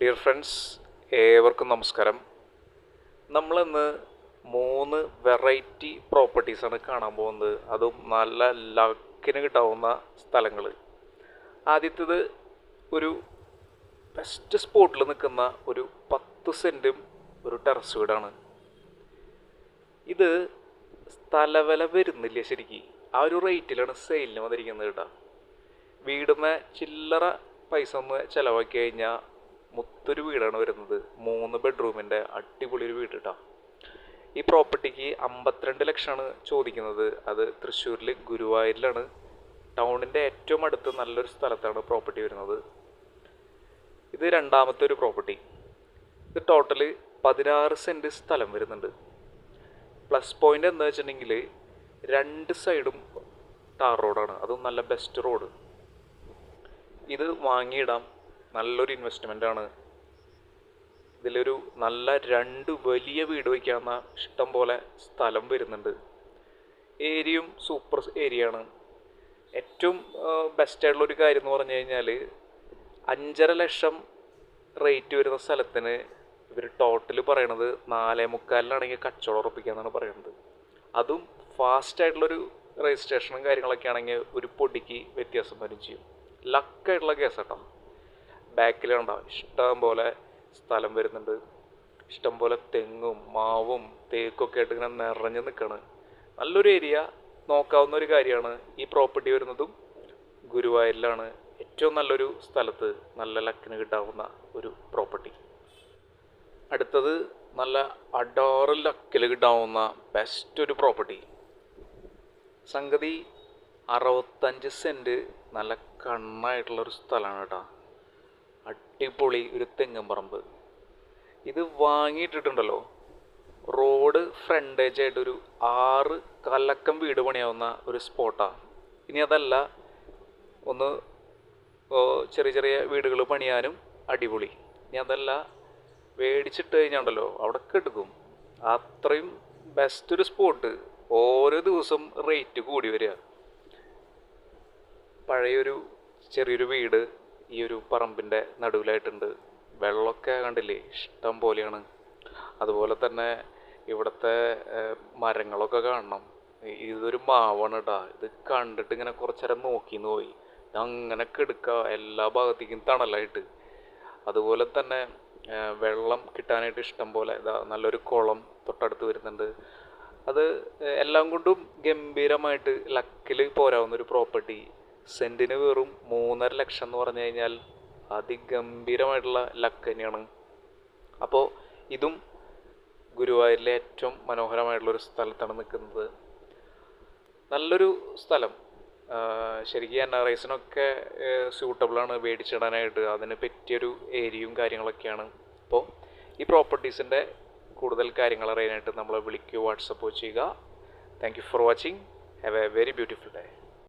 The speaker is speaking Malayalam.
ഡിയർ ഫ്രണ്ട്സ് ഏവർക്കും നമസ്കാരം. നമ്മളിന്ന് മൂന്ന് വെറൈറ്റി പ്രോപ്പർട്ടീസാണ് കാണാൻ പോകുന്നത്. അതും നല്ല ലക്കിന് കിട്ടാവുന്ന സ്ഥലങ്ങൾ ആദ്യത്തേത് ഒരു ബെസ്റ്റ് സ്പോട്ടിൽ നിൽക്കുന്ന ഒരു പത്ത് സെന്റും ഒരു ടെറസ് വീടാണ്. ഇത് സ്ഥലവില വരുന്നില്ല ശരിക്കും. ആ ഒരു റേറ്റിലാണ് സെയിലിന് വന്നിരിക്കുന്നത് കേട്ടോ. വീടുന്ന ചില്ലറ പൈസ ഒന്ന് ചിലവാക്കി കഴിഞ്ഞാൽ മുത്തൊരു വീടാണ് വരുന്നത്. മൂന്ന് ബെഡ്റൂമിന്റെ അടിപൊളി ഒരു വീട് കേട്ടോ ഈ പ്രോപ്പർട്ടിക്ക് അമ്പത്തിരണ്ട് ലക്ഷമാണ് ചോദിക്കുന്നത്. അത് തൃശ്ശൂരിൽ ഗുരുവായൂരിലാണ്. ടൗണിന്റെ ഏറ്റവും അടുത്ത് നല്ലൊരു സ്ഥലത്താണ് പ്രോപ്പർട്ടി വരുന്നത്. ഇത് രണ്ടാമത്തെ ഒരു പ്രോപ്പർട്ടി. ഇത് ടോട്ടൽ പതിനാറ് സെന്റ് സ്ഥലം വരുന്നുണ്ട്. പ്ലസ് പോയിന്റ് എന്താ വെച്ചിട്ടുണ്ടെങ്കിൽ രണ്ട് സൈഡും ടാർ റോഡാണ്. അതും നല്ല ബെസ്റ്റ് റോഡ്. ഇത് വാങ്ങിയിടാം. നല്ലൊരു ഇൻവെസ്റ്റ്മെന്റ് ആണ്. ഇതിലൊരു നല്ല രണ്ട് വലിയ വീട് വയ്ക്കാവുന്ന ഇഷ്ടം പോലെ സ്ഥലം വരുന്നുണ്ട്. ഏരിയയും സൂപ്പർ ഏരിയ ആണ്. ഏറ്റവും ബെസ്റ്റായിട്ടുള്ള ഒരു കാര്യം എന്ന് പറഞ്ഞു കഴിഞ്ഞാൽ അഞ്ചര ലക്ഷം റേറ്റ് വരുന്ന സ്ഥലത്തിന് ഇവർ ടോട്ടൽ പറയണത് നാലേ മുക്കാലിനാണെങ്കിൽ കച്ചവടം ഉറപ്പിക്കാന്നാണ് പറയുന്നത് അതും ഫാസ്റ്റായിട്ടുള്ളൊരു രജിസ്ട്രേഷനും കാര്യങ്ങളൊക്കെ ആണെങ്കിൽ ഒരു പൊടിക്ക് വ്യത്യാസം വരും ചെയ്യും. ലക്കായിട്ടുള്ള കേസ് കേട്ടോ ബാക്കിൽ ഇഷ്ടം പോലെ സ്ഥലം വരുന്നുണ്ട്. ഇഷ്ടം പോലെ തെങ്ങും മാവും തേക്കൊക്കെ ആയിട്ട് ഇങ്ങനെ നിറഞ്ഞു നിൽക്കുകയാണ് നല്ലൊരു ഏരിയ നോക്കാവുന്ന ഒരു കാര്യമാണ് ഈ പ്രോപ്പർട്ടി വരുന്നതും ഗുരുവായൂരിലാണ് ഏറ്റവും നല്ലൊരു സ്ഥലത്ത് നല്ല ലക്കിന് കിട്ടാവുന്ന ഒരു പ്രോപ്പർട്ടി അടുത്തത് നല്ല അഡോറ് ലക്കിൽ കിട്ടാവുന്ന ബെസ്റ്റ് ഒരു പ്രോപ്പർട്ടി സംഗതി അറുപത്തഞ്ച് സെന്റ് നല്ല കണ്ണായിട്ടുള്ളൊരു സ്ഥലമാണ് കേട്ടോ. അടിപൊളി ഒരു തെങ്ങും പറമ്പ്. ഇത് വാങ്ങിയിട്ടിട്ടുണ്ടല്ലോ. റോഡ് ഫ്രണ്ടേജ് ആയിട്ട് ഒരു ആറ് കലക്കം വീട് പണിയാവുന്ന ഒരു സ്പോട്ടാണ് ഇനി അതല്ല ഒന്ന് ചെറിയ ചെറിയ വീടുകൾ പണിയാനും അടിപൊളി. ഇനി അതല്ല മേടിച്ചിട്ട് കഴിഞ്ഞാണ്ടല്ലോ അവിടെ കെടുക്കും അത്രയും ബെസ്റ്റ് ഒരു സ്പോട്ട് ഓരോ ദിവസം റേറ്റ് കൂടി വരിക. പഴയൊരു ചെറിയൊരു വീട് ഈ ഒരു പറമ്പിന്റെ നടുവിലായിട്ടുണ്ട്. വെള്ളമൊക്കെ കണ്ടില്ലേ? ഇഷ്ടം പോലെയാണ്. അതുപോലെ തന്നെ ഇവിടുത്തെ മരങ്ങളൊക്കെ കാണണം. ഇതൊരു മാവാണ് കേട്ടാ ഇത് കണ്ടിട്ട് ഇങ്ങനെ കുറച്ചേരം നോക്കിന്ന് പോയി. അങ്ങനെ കെടുക്കുക എല്ലാ ഭാഗത്തേക്കും തണലായിട്ട്. അതുപോലെ തന്നെ വെള്ളം കിട്ടാനായിട്ട് ഇഷ്ടം പോലെ ഇതാ നല്ലൊരു കുളം തൊട്ടടുത്ത് വരുന്നുണ്ട്. അത് എല്ലാം കൊണ്ടും ഗംഭീരമായിട്ട് ലക്കിൽ പോരാവുന്ന ഒരു പ്രോപ്പർട്ടി. സെന്റിന് വെറും മൂന്നര ലക്ഷം എന്ന് പറഞ്ഞു കഴിഞ്ഞാൽ അതിഗംഭീരമായിട്ടുള്ള ലക്ക് തന്നെയാണ്. അപ്പോൾ ഇതും ഗുരുവായൂരിലെ ഏറ്റവും മനോഹരമായിട്ടുള്ളൊരു സ്ഥലത്താണ് നിൽക്കുന്നത്. നല്ലൊരു സ്ഥലം. ശരിക്കും എൻ ആർ ഐസിനൊക്കെ സ്യൂട്ടബിളാണ് മേടിച്ചിടാനായിട്ട് അതിന് പറ്റിയൊരു ഏരിയയും കാര്യങ്ങളൊക്കെയാണ്. അപ്പോൾ ഈ പ്രോപ്പർട്ടീസിന്റെ കൂടുതൽ കാര്യങ്ങൾ അറിയാനായിട്ട് നമ്മളെ വിളിക്കുകയോ വാട്സപ്പോ ചെയ്യുക. Thank you for watching have a very beautiful day